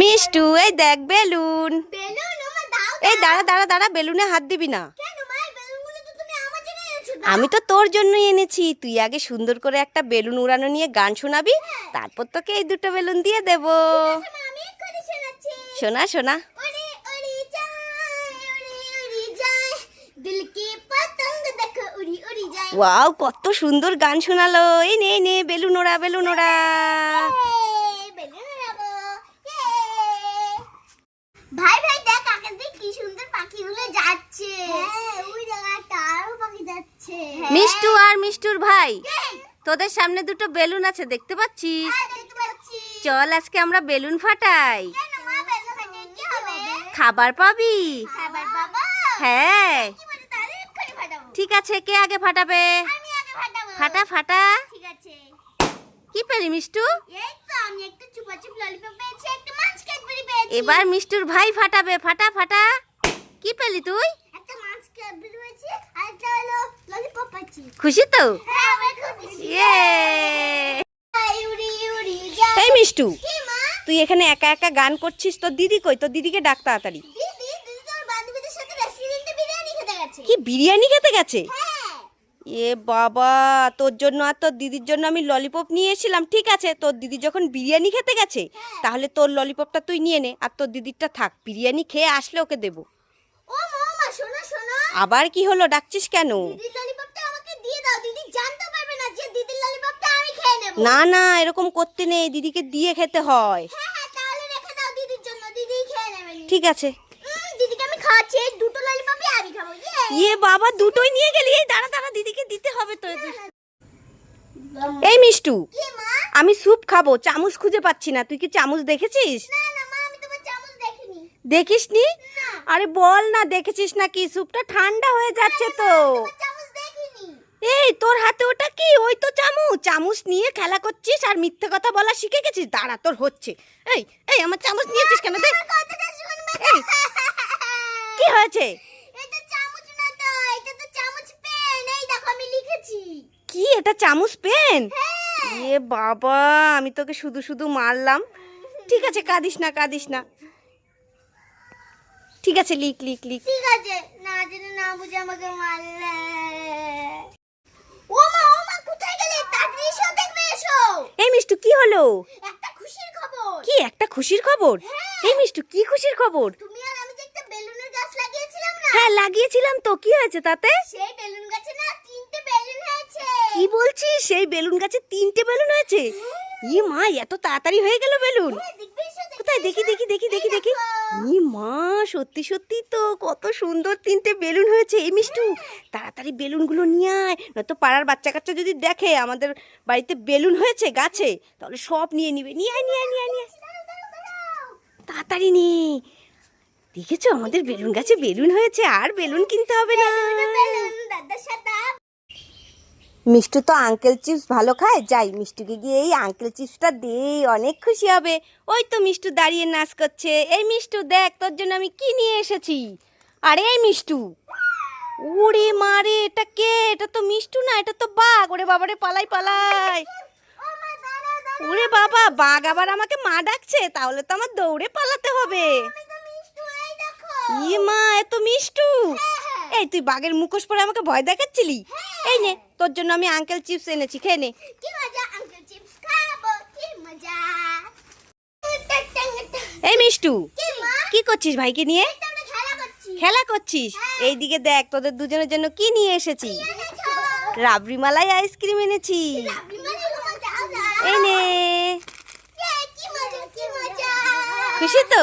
মিষ্টু এই দেখ বেলুন। এই দাঁড়া দাঁড়া দাঁড়া বেলুনে হাত দিবি না। আমি তো তোর জন্যই এনেছি। তুই আগে সুন্দর করে একটা বেলুন উড়ানো নিয়ে গান শোনাবি তারপর তোকে এই দুটো বেলুন দিয়ে দেব। শোনা শোনা। ওয়াও কত সুন্দর গান শোনালো। এই নে এই নে বেলুন ওড়া বেলুন ওড়া এই, বেলুন উড়াবো এই। ভাই ভাই দেখ আকাশ দিয়ে কি সুন্দর পাখিগুলো যাচ্ছে হ্যাঁ ওই জায়গাটা আরও পাখি যাচ্ছে মিষ্টু আর মিষ্টুর ভাই। তোদের সামনে দুটো বেলুন আছে দেখতে পাচ্ছিস? হ্যাঁ, চল আজকে আমরা বেলুন ফাটাই। খাবার পাবি? হ্যাঁ। ঠিক আছে কে আগে ফাটাবে? ফাটা ফাটা। কি পেলি মিষ্টু? এবার মিষ্টুর ভাই ফাটাবে। ফাটা ফাটা। কি পেলি তুই একটা মাছ ক্যাডবেরি পেয়েছি আর একটা হলো ললিপপ পেয়েছি খুশি তো? হ্যাঁ যাই এই মিষ্টু তুই এখানে একা একা গান করছিস? তোর দিদি কই? তোর দিদিকে ডাক তাড়াতাড়ি। কি বিরিয়ানি খেতে গেছে? হ্যাঁ। এ বাবা তোর জন্য আর তোর দিদির জন্য আমি ললিপপ নিয়ে এসেছিলাম ঠিক আছে? তোর দিদি যখন বিরিয়ানি খেতে গেছে তাহলে তোর ললিপপটা তুই নিয়ে নে আর তোর দিদিরটা থাক বিরিয়ানি খেয়ে আসলে ওকে দেবো। আবার কি হলো? ডাকছিস কেন দিদির ললিপপটা আমাকে দিয়ে দাও দিদি জানতে পারবে না যে দিদির ললিপপটা আমি খেয়ে নেব না না এরকম করতে নেই দিদিকে দিয়ে খেতে হয়। হ্যাঁ হ্যাঁ ঠিক আছে। ইয়ে বাবা দুটোই নিয়ে গেলি এই দাঁড়া দাঁড়া দিদিকে দিতে হবে তো এই মিষ্টু আমি স্যুপ খাব চামচ খুঁজে পাচ্ছি না তুই কি চামচ দেখেছিস? না না আরে বল না দেখেছিস নাকি স্যুপটা ঠান্ডা হয়ে যাচ্ছে তো। এই তোর হাতে ওটা কি? ওই তো চামচ চামচ নিয়ে খেলা করছিস আর মিথ্যে কথা বলা শিখে গেছিস। দাঁড়া তোর হচ্ছে। এই এই আমার চামচ নিয়েছিস কেন? দে আমার এই, কি হয়েছে? দেখো কি এটা চামচ পেন? এ বাবা আমি তোকে শুধু শুধু মারলাম। ঠিক আছে কাঁদিস না কাঁদিস না। ঠিক আছে লিখ লিখ লিখ। ঠিক আছে না জেনে না বুঝে আমাকে মারলে ও মা ও মা কোথায় গেলে তাড়াতাড়ি এসো দেখবে এসো এই মিষ্টু কি হলো? একটা খুশির খবর। কি একটা খুশির খবর? হ্যাঁ। এই মিষ্টু কি খুশির খবর? তুমি আর আমি যে একটা বেলুনের গাছ লাগিয়েছিলাম না? হ্যাঁ লাগিয়েছিলাম তো কি হয়েছে তাতে? সেই বেলুন গাছে না তিনটে বেলুন হয়েছে। কি বলছিস? সেই বেলুন গাছে তিনটে বেলুন হয়েছে? ই মা এত তাড়াতাড়ি হয়ে গেল বেলুন। কোথায়? দেখি দেখি দেখি দেখি দেখি। ই মা সত্যি সত্যি তো কত সুন্দর তিনটে বেলুন হয়েছে। এই মিষ্টু তাড়াতাড়ি বেলুনগুলো নিয়ে আয়। নয়তো পাড়ার বাচ্চা কাচ্চা যদি দেখে আমাদের বাড়িতে বেলুন হয়েছে গাছে তাহলে সব নিয়ে নিবে। নিয়ে আয় নিয়ে আয় নিয়ে আয় নিয়ে। তাড়াতাড়ি নে। দেখেছ? আমাদের বেলুন গাছে বেলুন হয়েছে আর বেলুন কিনতে হবে না। সাথে মিষ্টু তো আঙ্কেল চিপস ভালো খায়, যাই মিষ্টুকে গিয়ে এই আঙ্কেল চিপসটা দে অনেক খুশি হবে। ওই তো মিষ্টু দাঁড়িয়ে নাচ করছে। এই মিষ্টু, দেখ, তোর জন্য আমি কি নিয়ে এসেছি? আরে, এই মিষ্টু। ওরে মারে এটা কে? এটা তো মিষ্টু না, এটা তো বাঘ। ওরে বাবারে, পালাই পালাই। ওরে বাবা, বাঘ আবার আমাকে মা ডাকছে, তাহলে তো আমার দৌড়ে পালাতে হবে। ই মা এত মিষ্টু। এই, তুই বাঘের মুখোশ পরে আমাকে ভয় দেখাচ্ছিলি? এই নে তোর জন্য আমি আঙ্কেল চিপস এনেছি খেয়ে নে। এই মিষ্টু কি করছিস ভাইকে নিয়ে? খেলা করছি। খেলা করছিস? এইদিকে দেখ তোদের দুজনের জন্য কি নিয়ে এসেছি? রাবড়ি মালাই আইসক্রিম এনেছি। এই নে। খুশি তো?